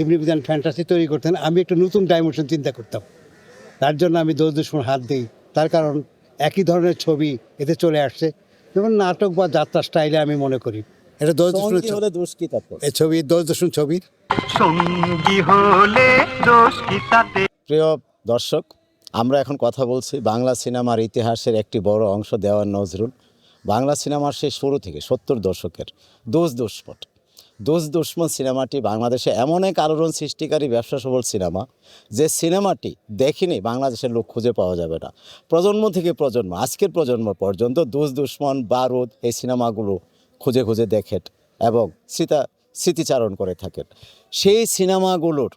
ইবনে বিধান ফ্যান্টাসি তৈরি করতেন। আমি একটা নতুন ডাইমেনশন চিন্তা করতাম। তার জন্য আমি দোষ দুশ্মন হাত দিই। তার কারণ একই ধরনের ছবি এতে চলে আসছে। যেমন নাটক বা যাত্রা স্টাইলে আমি মনে করি। এটা দোষ দুশ্মনের সঙ্গী ছবি। দোষ কি তারপর এই ছবি দোষ দুশ্মন ছবির। প্রিয় দর্শক আমরা এখন কথা বলছি বাংলা সিনেমার ইতিহাসের একটি বড় অংশ দেওয়ার নজরুল। বাংলা সিনেমার সেই শুরু থেকে সত্তর দশকের দোষ দুষ্পট দোষ দুশ্মন সিনেমাটি বাংলাদেশে এমন এক আলোড়ন সৃষ্টিকারী ব্যবসা সফল সিনেমা যে সিনেমাটি দেখিনি বাংলাদেশের লোক খুঁজে পাওয়া যাবে না। প্রজন্ম থেকে প্রজন্ম, আজকের প্রজন্ম পর্যন্ত দোষ দুশ্মন, বারুদ এই সিনেমাগুলো খুঁজে খুঁজে দেখেন এবং স্মৃতা, স্মৃতিচারণ করে থাকেন। সেই সিনেমাগুলোর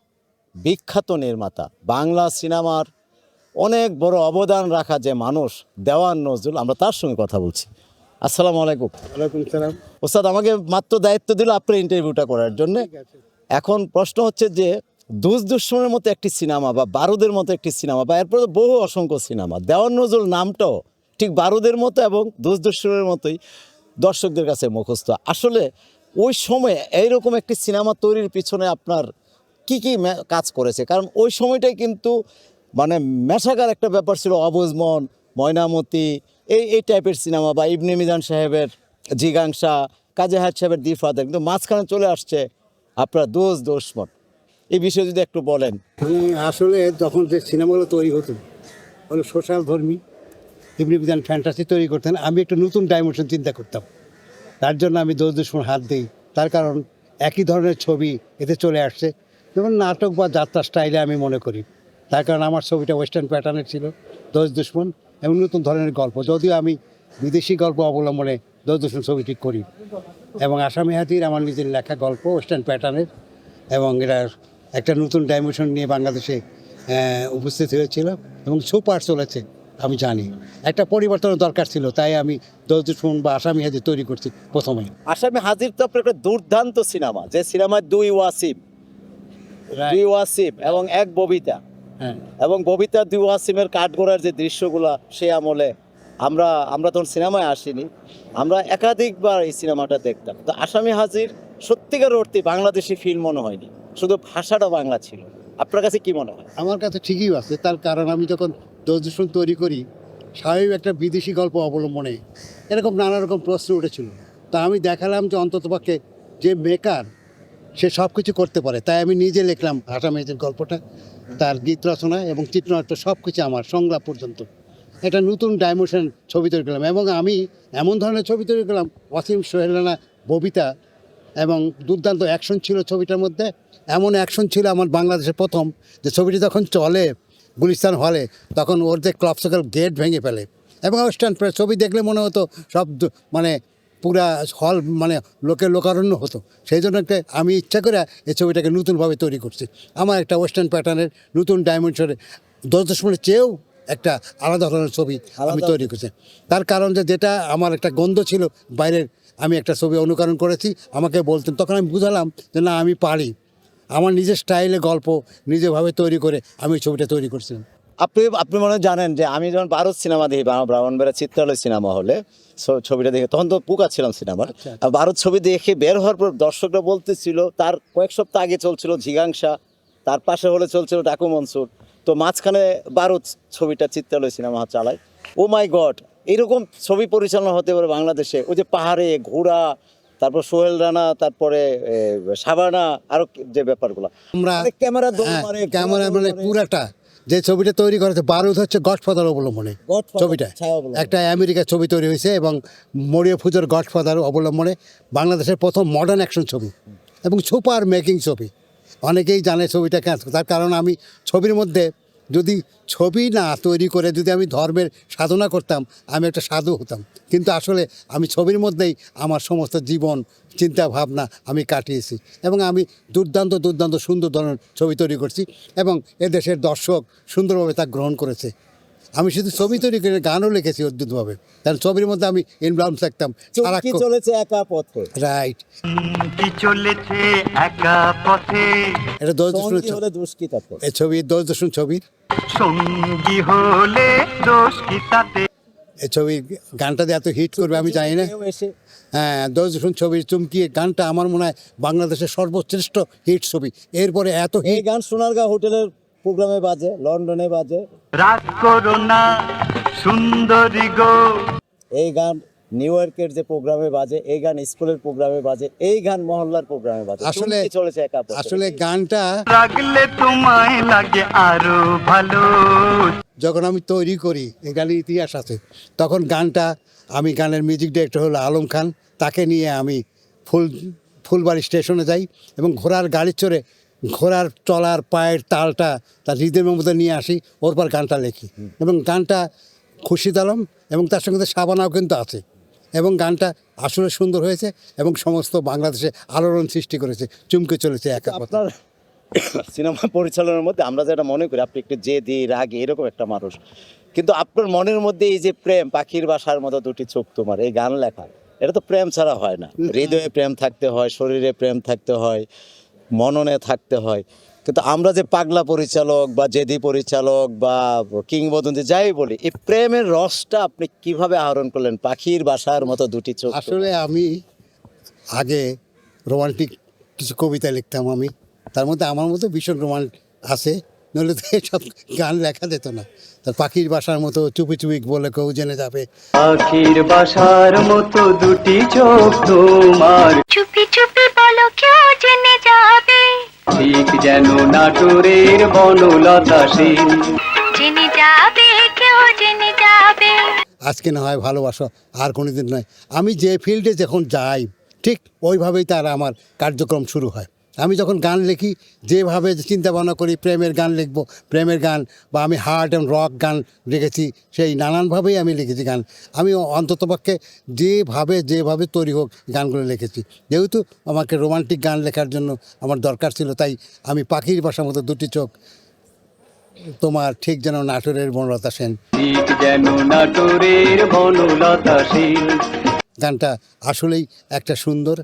বিখ্যাত নির্মাতা, বাংলা সিনেমার অনেক বড় অবদান রাখা যে মানুষ দেওয়ান নজরুল, আমরা তার সঙ্গে কথা বলছি। আসসালামু আলাইকুম। ওয়ালাইকুম সালাম। ওস্তাদ আমাকে মাত্র দায়িত্ব দিল আপনার ইন্টারভিউটা করার জন্য। এখন প্রশ্ন হচ্ছে যে দুষ দুশ্মনের মতো একটি সিনেমা বা বারুদের মতো একটি সিনেমা বা এরপরে বহু অসংখ্য সিনেমা দেওয়ান নজরুল নামটাও ঠিক বারুদের মতো এবং দুষ দুশ্মনের মতোই দর্শকদের কাছে মুখস্থ। আসলে ওই সময়ে এইরকম একটি সিনেমা তৈরির পিছনে আপনার কি কি কাজ করেছে? কারণ ওই সময়টাই কিন্তু মানে মেশাকার একটা ব্যাপার ছিল অবুজমন ময়নামতি এই এই টাইপের সিনেমা বা ইবনে মিজান সাহেবের, জিগাংসা, কাজী হায়াত সাহেবের দি ফাদার কিন্তু মাঝখানে চলে আসছে আপনার দোষ দোষমন এই বিষয়ে যদি একটু বলেন। আসলে তখন যে সিনেমাগুলো তৈরি হতো হলো সোশ্যাল ধর্মী, ইবনে বিধান ফ্যান্টাসি তৈরি করতেন, আমি একটা নতুন ডাইমেনশন চিন্তা করতাম। তার জন্য আমি দোষ দুশ্মন হাত দিই। তার কারণ একই ধরনের ছবি এতে চলে আসছে। যেমন নাটক বা যাত্রা স্টাইলে আমি মনে করি। তার কারণ আমার ছবিটা ওয়েস্টার্ন প্যাটার্নের ছিল। দোষ দুশ্মন এবং নতুন ধরনের গল্প। যদিও আমি বিদেশি গল্প অবলম্বনে দোষ দুশ্মন ছবিটি করি এবং আসামি হাতির আমার নিজের লেখা গল্প ওয়েস্টার্ন প্যাটার্নের এবং এটা একটা নতুন ডাইমেনশন নিয়ে বাংলাদেশে উপস্থিত হয়েছিল এবং সুপার চলেছে আমি জানি। একটা পরিবর্তনের দরকার ছিল তাই আমি দোষ দুশ্মন বা আসামি হাতির তৈরি করছি প্রথমে। আসামি হাজির তো আপনার একটা দুর্দান্ত সিনেমা যে সিনেমায় দুই ওয়াসিম দুই ওয়াসিম এবং এক ববিতা। এবং ববিতা দুই ওয়াসিমের কাঠগোড়ার যে দৃশ্যগুলা সে আমলে আমরা আমরা তখন সিনেমায় আসিনি আমরা একাধিকবার এই সিনেমাটা দেখতাম। তো আসামি হাজির সত্যিকার অর্থে বাংলাদেশি ফিল্ম মনে হয়নি শুধু ভাষাটা বাংলা ছিল। আপনার কাছে কি মনে হয়? আমার কাছে ঠিকই আছে তার কারণ আমি যখন দোষ দুশ্মন তৈরি করি স্বাভাবিক একটা বিদেশি গল্প অবলম্বনে এরকম নানা রকম প্রশ্ন উঠেছিল। তা আমি দেখালাম যে অন্ততপক্ষে যে মেকার সে সব কিছু করতে পারে। তাই আমি নিজে লিখলাম ভাষা মেয়েদের গল্পটা, তার গীত রচনা এবং চিত্রনাট্য সব কিছু আমার সংলাপ পর্যন্ত। একটা নতুন ডাইমেনশন ছবি তৈরি করলাম এবং আমি এমন ধরনের ছবি তৈরি করলাম, ওয়াসিম সোহেলানা, ববিতা এবং দুর্দান্ত অ্যাকশন ছিল ছবিটার মধ্যে। এমন অ্যাকশন ছিল আমার বাংলাদেশে প্রথম, যে ছবিটি যখন চলে গুলিস্তান হলে, তখন ওর যে ক্লব সার্কেল গেট ভেঙে ফেলে। এবং প্রেস ছবি দেখলে মনে হতো সব মানে পুরা হল মানে লোকের লোকারণ্য হতো। সেই জন্য একটা আমি ইচ্ছা করে এই ছবিটাকে নতুনভাবে তৈরি করছি। আমার একটা ওয়েস্টার্ন প্যাটার্নের নতুন ডাইমেনশনে দশ দশমিকের চেয়েও একটা আলাদা ধরনের ছবি আমি তৈরি করছি। তার কারণ যে যেটা আমার একটা গন্ধ ছিল বাইরের আমি একটা ছবি অনুকরণ করেছি আমাকে বলতেন তখন আমি বুঝালাম যে না আমি পারি। আমার নিজের স্টাইলে গল্প নিজেভাবে তৈরি করে আমি ছবিটা তৈরি করছিলাম। আপনি আপনি মনে জানেন যে আমি যখন ভারত সিনেমা দেখি বা- ব্রাহ্মণবাড়িয়া চিত্রালয় সিনেমা হলে ছবিটা দেখে তখন তো পুকা ছিলাম সিনেমার। আচ্ছা, আর ভারত ছবি দেখে বের হওয়ার পর দর্শকরা বলতেছিল তার কয়েক সপ্তাহ আগে চলছিল জিগাংসা তার পাশে হলে চলছিল ডাকু মনসুর। তো মাঝখানে ভারত ছবিটা চিত্রালয় সিনেমা চালায়। ও মাই গড এরকম ছবি পরিচালনা হতে পারে বাংলাদেশে। ওই যে পাহাড়ে ঘোড়া তারপর সোহেল রানা তারপরে সাবানা আরও যে ব্যাপারগুলো। আমরা মানে ক্যামেরা হ্যাঁ, ক্যামেরা মানে পুরাটা। যে ছবিটা তৈরি করেছে বারুদ হচ্ছে গডফাদার অবলম্বনে। ছবিটা। একটা আমেরিকার ছবি তৈরি হয়েছে এবং মরিয়া ফুজোর গডফাদার অবলম্বনে বাংলাদেশের প্রথম মডার্ন অ্যাকশন ছবি এবং সুপার মেকিং ছবি। অনেকেই জানে ছবিটা কেন তার কারণ আমি ছবির মধ্যে যদি ছবি না তৈরি করে যদি আমি ধর্মের সাধনা করতাম, আমি একটা সাধু হতাম। কিন্তু আসলে আমি ছবির মধ্যেই আমার সমস্ত জীবন, চিন্তা, ভাবনা আমি কাটিয়েছি এবং আমি দুর্দান্ত দুর্দান্ত সুন্দর ধরনের ছবি তৈরি করছি এবং এদেশের দর্শক সুন্দরভাবে তা গ্রহণ করেছে। আমি শুধু ছবি তৈরি করে গানও লিখেছি অদ্ভুতভাবে। কারণ ছবির মধ্যে আমি ইনভলভ থাকতাম। চলেছে একা পথে। রাইট চলেছে একা পথে। এটা দশ ছবি দশ ছবির। সঙ্গী হলে দোষ কি তাতে? এই ছবি গানটা এত হিট করবে আমি জানি না। হ্যাঁ দশ দুশন ছবির চুমকি গানটা আমার মনে হয় বাংলাদেশের সর্বশ্রেষ্ঠ হিট ছবি। এরপরে এত এই হিট গান সোনারগাঁ হোটেলের প্রোগ্রামে বাজে লন্ডনে বাজে। রাগ করো না সুন্দরী গো। এই গান নিউ ইয়র্কের যে প্রোগ্রামে বাজে এই গান স্কুলের প্রোগ্রামে বাজে এই গান মহল্লার প্রোগ্রামে বাজে। আসলে- চলেছে একা। আসলে গানটা রাগলে তোমায় লাগে আরও ভালো। যখন আমি তৈরি করি এই গানের ইতিহাস আছে তখন গানটা আমি গানের মিউজিক ডিরেক্টর হলো আলম খান। তাকে নিয়ে আমি ফুল ফুলবাড়ি স্টেশনে যাই এবং ঘোড়ার গাড়ি চড়ে ঘোড়ার চলার পায়ের তালটা তার হৃদয়ের মধ্যে নিয়ে আসি ওর পর গানটা লিখি। এবং গানটা খুশিদ আলম এবং তার সঙ্গে সাবানাও কিন্তু আছে। এবং গানটা আসলে সুন্দর হয়েছে এবং সমস্ত বাংলাদেশে আলোড়ন সৃষ্টি করেছে চুমকে চলেছে একা আপনার সিনেমা পরিচালনার মধ্যে আমরা যেটা মনে করি আপনি একটু জেদি রাগী এরকম একটা মানুষ। কিন্তু আপনার মনের মধ্যে এই যে প্রেম পাখির বাসার মতো দুটি চোখ তোমার এই গান লেখা এটা তো প্রেম ছাড়া হয় না। হৃদয়ে প্রেম থাকতে হয় শরীরে প্রেম থাকতে হয়। মননে থাকতে হয়। কিন্তু আমরা যে পাগলা পরিচালক বা জেদি পরিচালক বা কিংবদন্তি যাই বলি, এই প্রেমের রসটা আপনি কীভাবে আহরণ করলেন? পাখির বাসার মতো দুটি চোখ আসলে আমি আগে রোমান্টিক কিছু কবিতা লিখতাম আমি। তার মধ্যে আমার মতো ভীষণ রোমান্টিক আছে। নইলে তো সব গান লেখা যেত না। তার পাখির বাসার মতো চুপি চুপি বলে কেউ জেনে যাবে। পাখির বাসার মতো দুটি চোখ তোমার। চুপি চুপি বলো কেউ জেনে যাবে। ঠিক যেন নাটোরের বনলতা সেন। জেনে যাবে কেউ জেনে যাবে। আজকে না হয় ভালোবাসো আর কোনো দিন নয়। আমি যে ফিল্ডে যখন যাই ঠিক ওইভাবেই তার আমার কার্যক্রম শুরু হয়। আমি যখন গান লিখি যেভাবে চিন্তা ভাবনা করি প্রেমের গান লিখব প্রেমের গান বা আমি হার্ট অ্যান্ড রক গান লিখেছি সেই নানানভাবেই আমি লিখেছি গান। আমি অন্ততপক্ষে যেভাবে যেভাবে তৈরি হোক গানগুলো লিখেছি। যেহেতু আমাকে রোমান্টিক গান লেখার জন্য আমার দরকার ছিল তাই আমি পাখির বাসার মতো দুটি চোখ তোমার ঠিক যেন নাটোরের বনলতা সেন। ঠিক যেন নাটোরের বনলতা সেন। গানটা আসলেই একটা সুন্দর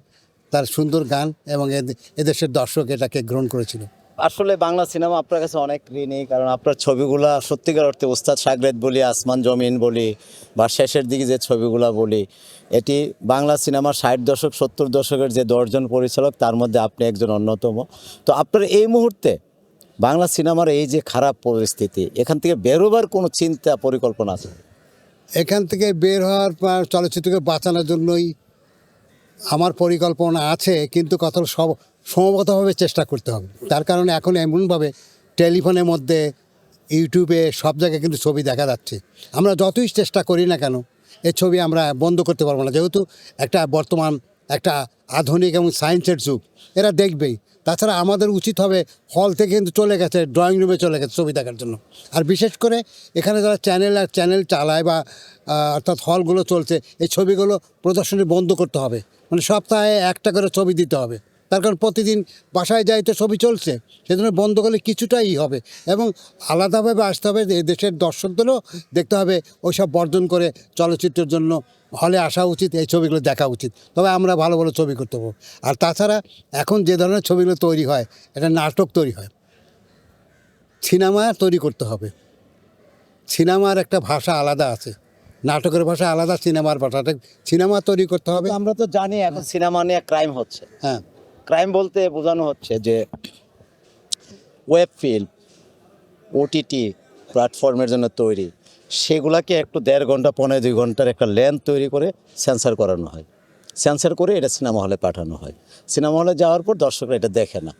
তার সুন্দর গান এবং এদ- এদেশের দর্শক এটাকে গ্রহণ করেছিল। আসলে বাংলা সিনেমা আপনার কাছে অনেক ঋণী কারণ আপনার ছবিগুলা সত্যিকার অর্থে ওস্তাদ সাগরেদ বলি আসমান জমিন বলি বা শেষের দিকে যে ছবিগুলা বলি এটি বাংলা সিনেমার ষাট দশক সত্তর দশকের যে দশজন পরিচালক তার মধ্যে আপনি একজন অন্যতম। তো আপনার এই মুহূর্তে বাংলা সিনেমার এই যে খারাপ পরিস্থিতি এখান থেকে বেরোবার কোনো চিন্তা পরিকল্পনা আছে? এখান থেকে বের হওয়ার চলচ্চিত্রকে বাঁচানোর জন্যই আমার পরিকল্পনা আছে, কিন্তু কত সব সমবতভাবে চেষ্টা করতে হবে। তার কারণে এখন এমনভাবে টেলিফোনের মধ্যে, ইউটিউবে, সব জায়গায় কিন্তু ছবি দেখা যাচ্ছে। আমরা যতই চেষ্টা করি না কেন এই ছবি আমরা বন্ধ করতে পারব না। যেহেতু একটা বর্তমান, একটা আধুনিক এবং সায়েন্সের যুগ, এরা দেখবেই। তাছাড়া আমাদের উচিত হবে হল থেকে কিন্তু চলে গেছে ড্রয়িং রুমে চলে গেছে ছবি দেখার জন্য। আর বিশেষ করে এখানে যারা চ্যানেল আর চ্যানেল চালায় বা অর্থাৎ হলগুলো চলছে, এই ছবিগুলো প্রদর্শনী বন্ধ করতে হবে। মানে সপ্তাহে একটা করে ছবি দিতে হবে। তার কারণ প্রতিদিন বাসায় যাই তো ছবি চলছে, সেজন্য বন্ধ করলে কিছুটাই হবে এবং আলাদাভাবে আসতে হবে দেশের দর্শকদেরও দেখতে হবে ওইসব বর্জন করে চলচ্চিত্রের জন্য। হলে আসা উচিত, এই ছবিগুলো দেখা উচিত। তবে আমরা ভালো ভালো ছবি করতে পারব। আর তাছাড়া এখন যে ধরনের ছবিগুলো তৈরি হয়, এটা নাটক তৈরি হয়। সিনেমা তৈরি করতে হবে। সিনেমার একটা ভাষা আলাদা আছে। নাটকের ভাষা আলাদা সিনেমার ভাষাটা সিনেমা তৈরি করতে হবে। আমরা তো জানি এখন সিনেমা নিয়ে ক্রাইম হচ্ছে। হ্যাঁ। ক্রাইম বলতে বোঝানো হচ্ছে যে ওয়েব ফিল্ম ওটিটি প্ল্যাটফর্মের জন্য তৈরি সেগুলাকে একটু দেড় ঘণ্টা পনেরো দুই ঘণ্টার একটা লেন্থ তৈরি করে সেন্সার করানো হয়। সেন্সার করে এটা সিনেমা হলে পাঠানো হয়। সিনেমা হলে যাওয়ার পর দর্শকরা এটা দেখে না।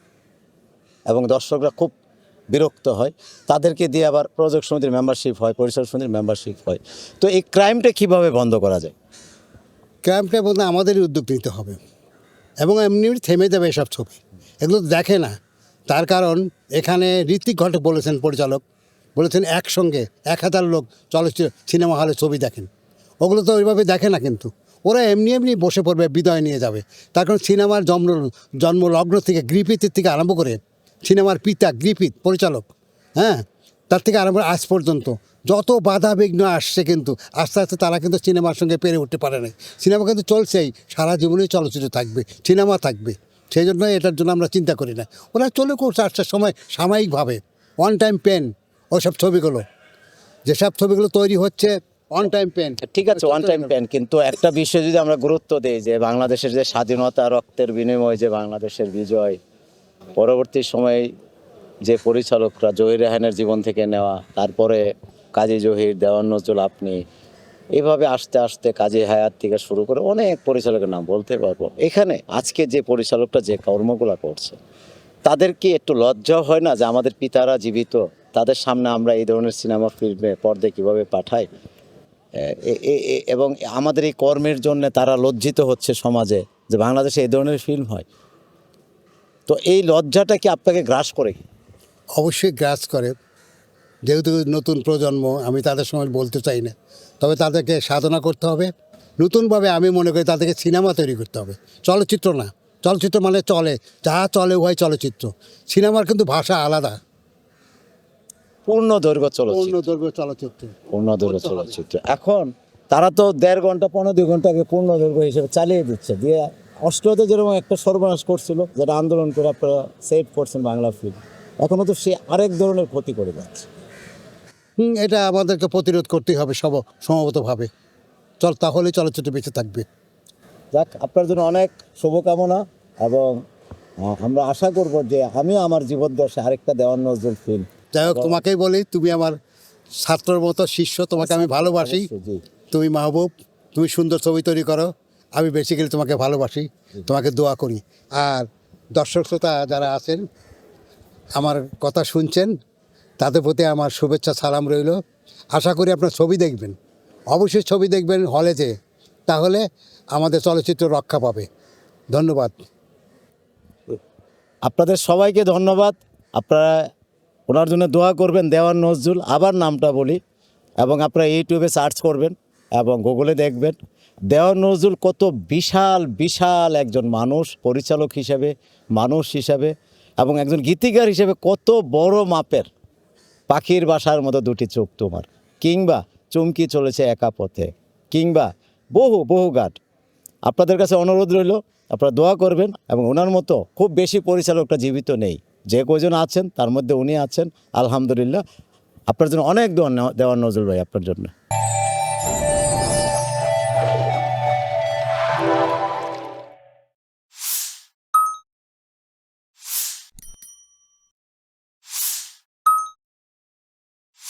এবং দর্শকরা খুব বিরক্ত হয়। তাদেরকে দিয়ে আবার প্রযোজক সমিতির মেম্বারশিপ হয়, পরিচালক সমিতির মেম্বারশিপ হয়। তো এই ক্রাইমটা কীভাবে বন্ধ করা যায়? ক্রাইমটা বলতে আমাদেরই উদ্যোগ নিতে হবে। এবং এমনি থেমে যাবে এসব ছবি। এগুলো দেখে না। তার কারণ এখানে ঋত্বিক ঘটক বলেছেন পরিচালক। বলেছেন একসঙ্গে এক হাজার লোক চলচ্চিত্র, সিনেমা হলে ছবি দেখেন। ওগুলো তো ওইভাবে দেখে না কিন্তু। ওরা এমনি এমনি বসে পড়বে, বিদায় নিয়ে যাবে। তার কারণ সিনেমার জন্ম, জন্মলগ্ন থেকে গ্রিফিথের থেকে আরম্ভ করে সিনেমার পিতা গ্রিফিথ পরিচালক হ্যাঁ? তার থেকে আরম্ভ আজ পর্যন্ত। যত বাধা বিঘ্ন আসছে কিন্তু, আস্তে আস্তে তারা কিন্তু সিনেমার সঙ্গে পেরে উঠতে পারে না সিনেমা কিন্তু চলছেই, সারা জীবনেই চলচ্চিত্র থাকবে, সিনেমা থাকবে। সেই জন্য এটার জন্য আমরা চিন্তা করি না। ওরা চলে করছে আসার সময় সাময়িকভাবে ওয়ান টাইম পেন ওইসব ছবিগুলো। যেসব ছবিগুলো তৈরি হচ্ছে অন টাইম পেন ঠিক আছে ওয়ান টাইম পেন কিন্তু একটা বিষয় যদি আমরা গুরুত্ব দিই, যে বাংলাদেশের যে স্বাধীনতা রক্তের বিনিময়ে যে বাংলাদেশের বিজয় পরবর্তী সময়ে যে পরিচালকরা জহির রেহানের জীবন থেকে নেওয়া, তারপরে কাজী জহির, দেওয়ান নজরুল আপনি, এভাবে আস্তে আস্তে কাজী হায়াত থেকে শুরু করে অনেক পরিচালকের নাম বলতে পারব। এখানে আজকে যে পরিচালকটা যে কর্মগুলো করছে, তাদের কি একটু লজ্জা হয় না যে আমাদের পিতারা জীবিত, তাদের সামনে আমরা এই ধরনের সিনেমা ফিল্মে পর্দে কীভাবে পাঠাই? এবং আমাদের এই কর্মের জন্য তারা লজ্জিত হচ্ছে সমাজে যে বাংলাদেশে এই ধরনের ফিল্ম হয়। তো এই লজ্জাটা কি আপনাকে গ্রাস করে? অবশ্যই গ্রাস করে। যেহেতু নতুন প্রজন্ম আমি তাদের সময় বলতে চাই না। তবে তাদেরকে সাধনা করতে হবে। নতুনভাবে আমি মনে করি তাদেরকে সিনেমা তৈরি করতে হবে। চলচ্চিত্র না। চলচ্চিত্র মানে চলে। যা চলে হয় চলচ্চিত্র। সিনেমার কিন্তু ভাষা আলাদা। পূর্ণ দৈর্ঘ্য চলচ্চিত্র। অন্য দৈর্ঘ্য চলচ্চিত্র। পূর্ণ দৈর্ঘ্য চলচ্চিত্র। এখন তারা তো দেড় ঘণ্টা পনেরো দুই ঘন্টাকে পূর্ণ দৈর্ঘ্য হিসেবে চালিয়ে দিচ্ছে। দিয়ে অস্ট্রেলিয়াতে যেরকম একটা সর্বনাশ করছিল যেটা আন্দোলন করে আপনারা সেভ করছেন বাংলা ফিল্ম এখনও তো সে আরেক ধরনের ক্ষতি করে যাচ্ছে। হুম, এটা আমাদেরকে প্রতিরোধ করতেই হবে সব সমবেতভাবে। চল তাহলেই চলচ্চিত্র বেঁচে থাকবে। যাক আপনার জন্য অনেক শুভকামনা এবং আমরা আশা করব যে আমিও আমার জীবদ্দশে আরেকটা দেওয়ান নজরুল ফিল্ম যাই হোক তোমাকেই বলি তুমি আমার ছাত্রর মতো শিষ্য তোমাকে আমি ভালোবাসি। তুমি মাহবুব তুমি সুন্দর ছবি তৈরি করো। আমি বেসিক্যালি তোমাকে ভালোবাসি, তোমাকে দোয়া করি। আর দর্শক শ্রোতা যারা আছেন, আমার কথা শুনছেন, তাদের প্রতি আমার শুভেচ্ছা, সালাম রইল। আশা করি আপনার ছবি দেখবেন। অবশ্যই ছবি দেখবেন হলেতে তাহলে আমাদের চলচ্চিত্র রক্ষা পাবে। ধন্যবাদ। আপনাদের সবাইকে ধন্যবাদ। আপনারা ওনার জন্য দোয়া করবেন দেওয়ান নজরুল। আবার নামটা বলি। এবং আপনারা ইউটিউবে সার্চ করবেন এবং গুগলে দেখবেন। দেওয়ান নজরুল কত বিশাল বিশাল একজন মানুষ, পরিচালক হিসেবে, মানুষ হিসাবে এবং একজন গীতিকার হিসেবে কত বড় মাপের। পাখির বাসার মতো দুটি চোখ তোমার। কিংবা চুমকি চলেছে একা পথে। কিংবা বহু বহু গান। আপনাদের কাছে অনুরোধ রইল, আপনারা দোয়া করবেন এবং ওনার মতো খুব বেশি পরিচালকটা জীবিত নেই। যে কজন আছেন, তার মধ্যে উনি আছেন। আলহামদুলিল্লাহ। আপনার জন্য অনেক দেওয়ার নজর ভাই আপনার জন্য।